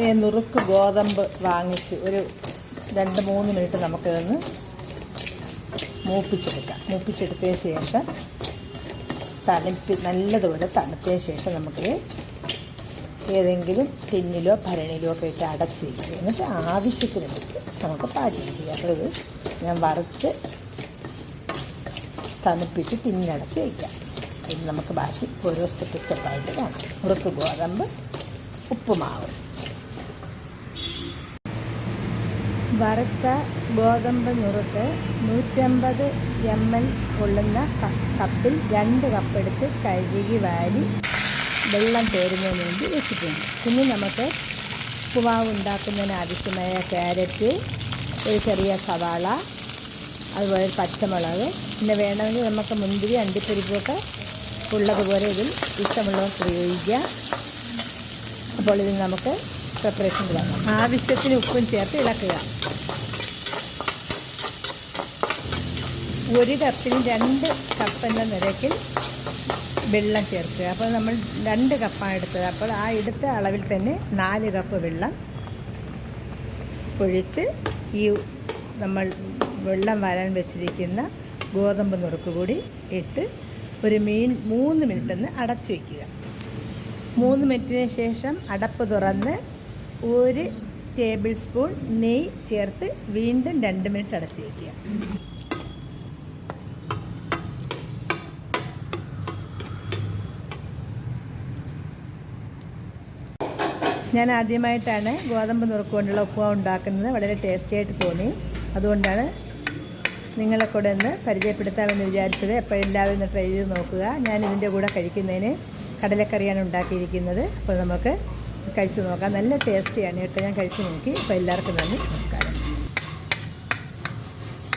നുറുക്ക് ഗോതമ്പ് വാങ്ങിച്ച് ഒരു രണ്ട് മൂന്ന് മിനിറ്റ് നമുക്കിതൊന്ന് മൂപ്പിച്ചെടുക്കാം. മൂപ്പിച്ചെടുത്തതിന് ശേഷം തണുപ്പി നല്ലതുപോലെ തണുത്തതിന് ശേഷം നമുക്ക് ഏതെങ്കിലും ടിന്നിലോ ഭരണിയിലോ ഒക്കെ ഇട്ട് അടച്ച് വയ്ക്കുക എന്നിട്ട് ആവശ്യത്തിന് നമുക്ക് പാചകം ചെയ്യാം. അത് ഞാൻ വറുത്ത് തണുപ്പിച്ച് ടിന്നിനടച്ച് വയ്ക്കാം ഇനി നമുക്ക് ബാക്കി ഓരോ സ്റ്റെപ്പ് സ്റ്റെപ്പായിട്ട് കാണാം. മുറുക്ക് ഗോതമ്പ് ഉപ്പുമാവ്. വറുത്ത ഗോതമ്പ് നുറുക്ക് നൂറ്റമ്പത് എം എൽ കൊള്ളുന്ന കപ്പിൽ രണ്ട് കപ്പെടുത്ത് കഴുകി വാരി വെള്ളം തേരുന്നതിന് വേണ്ടി വെച്ചിട്ടുണ്ട്. പിന്നെ നമുക്ക് ഉപ്പുമാവ് ഉണ്ടാക്കുന്നതിന് ആവശ്യമായ ക്യാരറ്റ് ഒരു ചെറിയ സവാള അതുപോലെ പച്ചമുളക്. പിന്നെ വേണമെങ്കിൽ നമുക്ക് മുന്തിരി അണ്ടിപ്പരിപ്പൊക്കെ ഉള്ളതുപോലെ ഇതിൽ ഇഷ്ടമുള്ളവർ പ്രയോഗിക്കാം അപ്പോൾ ഇതിൽ നമുക്ക് പ്രിപ്പറേഷൻ തുടങ്ങാം ആവശ്യത്തിന് ഉപ്പും ചേർത്ത് ഇളക്കുക. ഒരു കപ്പിന് രണ്ട് കപ്പ് എന്ന നിരക്കിൽ വെള്ളം ചേർക്കുക. അപ്പോൾ നമ്മൾ രണ്ട് കപ്പാണ് എടുത്തത്. അപ്പോൾ ആ എടുത്ത അളവിൽ തന്നെ നാല് കപ്പ് വെള്ളം ഒഴിച്ച് ഈ നമ്മൾ വെള്ളം വരാൻ വെച്ചിരിക്കുന്ന ഗോതമ്പ് നുറുക്ക് കൂടി ഇട്ട് ഒരു മീൻ മൂന്ന് മിനിറ്റ് ഒന്ന് അടച്ചു വയ്ക്കുക മൂന്ന് മിനിറ്റിന് ശേഷം അടപ്പ് തുറന്ന് ഒരു ടേബിൾ സ്പൂൺ നെയ്യ് ചേർത്ത് വീണ്ടും രണ്ട് മിനിറ്റ് അടച്ച് വയ്ക്കുക ഞാൻ ആദ്യമായിട്ടാണ് ഗോതമ്പ് നുറുക്കുകൊണ്ടുള്ള കൊണ്ടുള്ള ഉപ്പുമാവ് ഉണ്ടാക്കുന്നത്. വളരെ ടേസ്റ്റി ആയിട്ട് തോന്നി. അതുകൊണ്ടാണ് നിങ്ങളെ കൂടെ ഒന്ന് പരിചയപ്പെടുത്താമെന്ന് വിചാരിച്ചത്. അപ്പോൾ എല്ലാവരും ഒന്ന് ട്രൈ ചെയ്ത് നോക്കുക. ഞാൻ ഇതിന്റെ കൂടെ കഴിക്കുന്നതിന് കടലക്കറിയാണ് ഉണ്ടാക്കിയിരിക്കുന്നത്. അപ്പോൾ നമുക്ക് കഴിച്ചു നോക്കാം. നല്ല ടേസ്റ്റിയാണ് കേട്ടോ. ഞാൻ കഴിച്ചു നോക്കി. അപ്പോൾ എല്ലാവർക്കും നന്ദി. നമസ്കാരം.